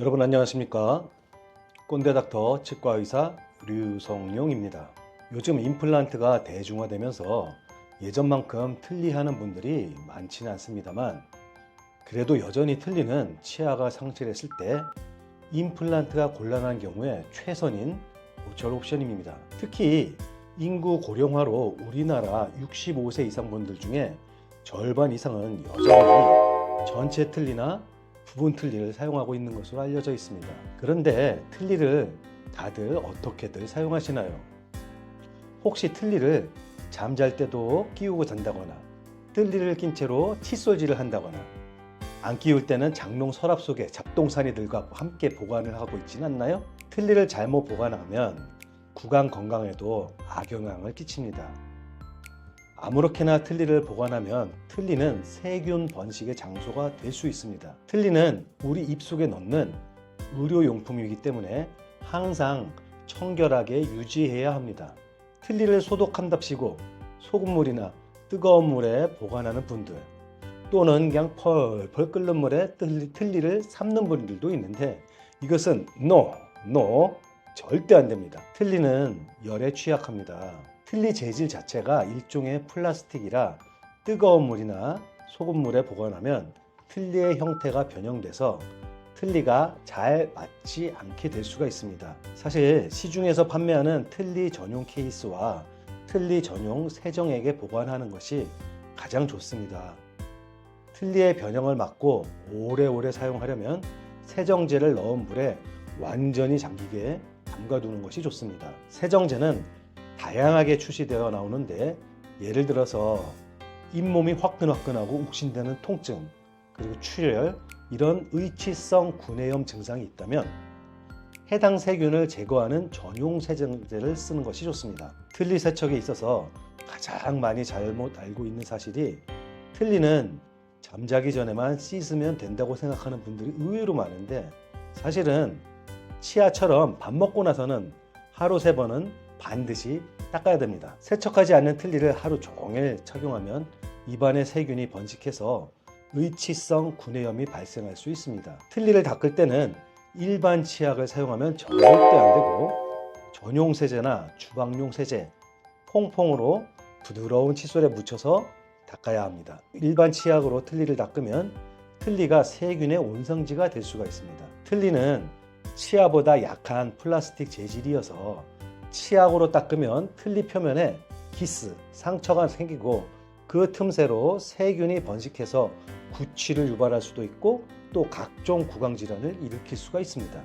여러분 안녕하십니까? 꼰대닥터 치과의사 류성용입니다. 요즘 임플란트가 대중화되면서 예전만큼 틀리하는 분들이 많지는 않습니다만 그래도 여전히 틀리는 치아가 상실했을 때 임플란트가 곤란한 경우에 최선인 고철 옵션입니다. 특히 인구 고령화로 우리나라 65세 이상 분들 중에 절반 이상은 여전히 전체 틀니나 부분 틀니를 사용하고 있는 것으로 알려져 있습니다. 그런데 틀니를 다들 어떻게들 사용하시나요? 혹시 틀니를 잠잘 때도 끼우고 잔다거나 틀니를 낀 채로 칫솔질을 한다거나 안 끼울 때는 장롱 서랍 속에 잡동사니 들과 함께 보관을 하고 있지는 않나요? 틀니를 잘못 보관하면 구강 건강에도 악영향을 끼칩니다. 아무렇게나 틀니를 보관하면 틀니는 세균 번식의 장소가 될 수 있습니다. 틀니는 우리 입속에 넣는 의료용품이기 때문에 항상 청결하게 유지해야 합니다. 틀니를 소독한답시고 소금물이나 뜨거운 물에 보관하는 분들 또는 그냥 펄펄 끓는 물에 틀니, 틀니를 삶는 분들도 있는데 이것은 NO, NO 절대 안 됩니다. 틀니는 열에 취약합니다. 틀니 재질 자체가 일종의 플라스틱이라 뜨거운 물이나 소금물에 보관하면 틀니의 형태가 변형돼서 틀니가 잘 맞지 않게 될 수가 있습니다. 사실 시중에서 판매하는 틀니 전용 케이스와 틀니 전용 세정액에 보관하는 것이 가장 좋습니다. 틀니의 변형을 막고 오래오래 사용하려면 세정제를 넣은 물에 완전히 잠기게 담가두는 것이 좋습니다. 세정제는 다양하게 출시되어 나오는데 예를 들어서 잇몸이 화끈화끈하고 욱신되는 통증 그리고 출혈 이런 의치성 구내염 증상이 있다면 해당 세균을 제거하는 전용 세정제를 쓰는 것이 좋습니다. 틀니 세척에 있어서 가장 많이 잘못 알고 있는 사실이 틀니는 잠자기 전에만 씻으면 된다고 생각하는 분들이 의외로 많은데 사실은 치아처럼 밥 먹고 나서는 하루 세 번은 반드시 닦아야 됩니다. 세척하지 않는 틀니를 하루 종일 착용하면 입안에 세균이 번식해서 의치성 구내염이 발생할 수 있습니다. 틀니를 닦을 때는 일반 치약을 사용하면 절대 안 되고 전용 세제나 주방용 세제, 퐁퐁으로 부드러운 칫솔에 묻혀서 닦아야 합니다. 일반 치약으로 틀니를 닦으면 틀니가 세균의 온성지가 될 수가 있습니다. 틀니는 치아보다 약한 플라스틱 재질이어서 치약으로 닦으면 틀니 표면에 기스, 상처가 생기고 그 틈새로 세균이 번식해서 구취를 유발할 수도 있고 또 각종 구강 질환을 일으킬 수가 있습니다.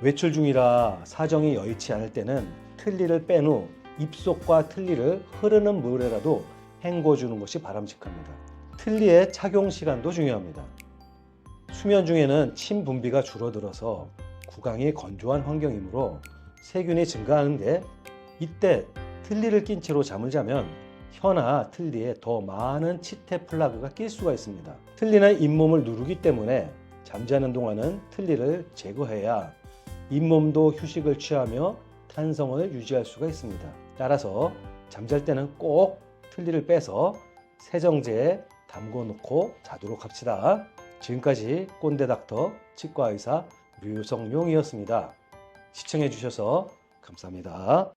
외출 중이라 사정이 여의치 않을 때는 틀니를 뺀 후 입속과 틀니를 흐르는 물에라도 헹궈주는 것이 바람직합니다. 틀니의 착용 시간도 중요합니다. 수면 중에는 침 분비가 줄어들어서 구강이 건조한 환경이므로 세균이 증가하는데 이때 틀니를 낀 채로 잠을 자면 혀나 틀니에 더 많은 치태 플라그가 낄 수가 있습니다. 틀니는 잇몸을 누르기 때문에 잠자는 동안은 틀니를 제거해야 잇몸도 휴식을 취하며 탄성을 유지할 수가 있습니다. 따라서 잠잘 때는 꼭 틀니를 빼서 세정제에 담궈 놓고 자도록 합시다. 지금까지 꼰대 닥터 치과 의사 류성용이었습니다. 시청해 주셔서 감사합니다.